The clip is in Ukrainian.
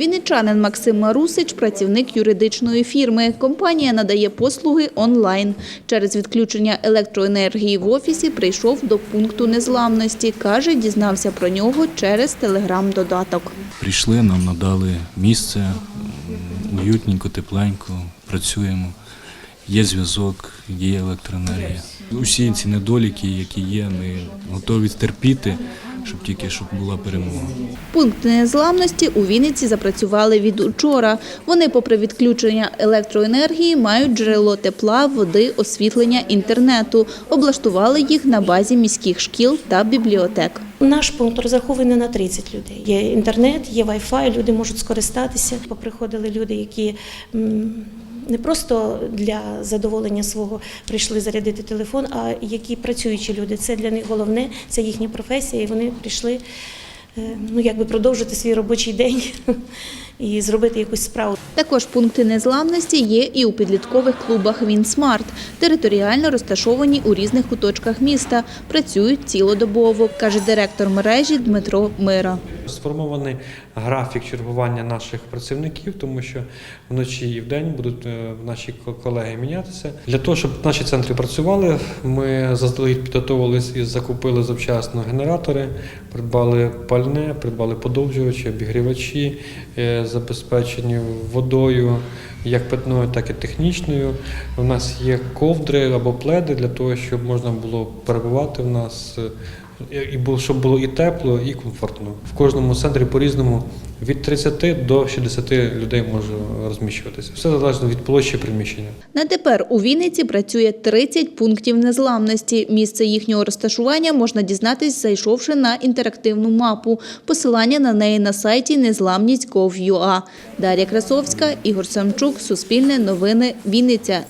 Вінничанин Максим Марусич – працівник юридичної фірми. Компанія надає послуги онлайн. Через відключення електроенергії в офісі прийшов до пункту незламності. Каже, дізнався про нього через телеграм-додаток. Прийшли, нам надали місце, уютненько, тепленько, працюємо. Є зв'язок, є електроенергія. Усі ці недоліки, які є, ми готові терпіти, щоб тільки щоб була перемога. Пункти незламності у Вінниці запрацювали від учора. Вони, попри відключення електроенергії, мають джерело тепла, води, освітлення, інтернету. Облаштували їх на базі міських шкіл та бібліотек. Наш пункт розрахований на 30 людей. Є інтернет, є Wi-Fi, люди можуть скористатися. Поприходили люди, які не просто для задоволення свого прийшли зарядити телефон, а які працюючі люди. Це для них головне, це їхня професія, і вони прийшли е, ну, якби продовжити свій робочий день і зробити якусь справу. Також пункти незламності є і у підліткових клубах «Вінсмарт». Територіально розташовані у різних куточках міста. Працюють цілодобово, каже директор мережі Дмитро Мира. Сформований графік чергування наших працівників, тому що вночі і вдень будуть е, наші колеги мінятися. Для того, щоб наші центри працювали, ми заздалегідь підготувалися і закупили завчасно генератори, придбали пальне, придбали подовжувачі, обігрівачі, е, забезпечені водою. Як питною, так і технічною. У нас є ковдри або пледи для того, щоб можна було перебувати в нас і було, щоб було і тепло, і комфортно. В кожному центрі по-різному від 30 до 60 людей може розміщуватися. Все залежно від площі приміщення. На тепер у Вінниці працює 30 пунктів незламності. Місце їхнього розташування можна дізнатись, зайшовши на інтерактивну мапу. Посилання на неї на сайті незламність.gov.ua. Дар'я Красовська, Ігор Самчук, Суспільне новини, Вінниця.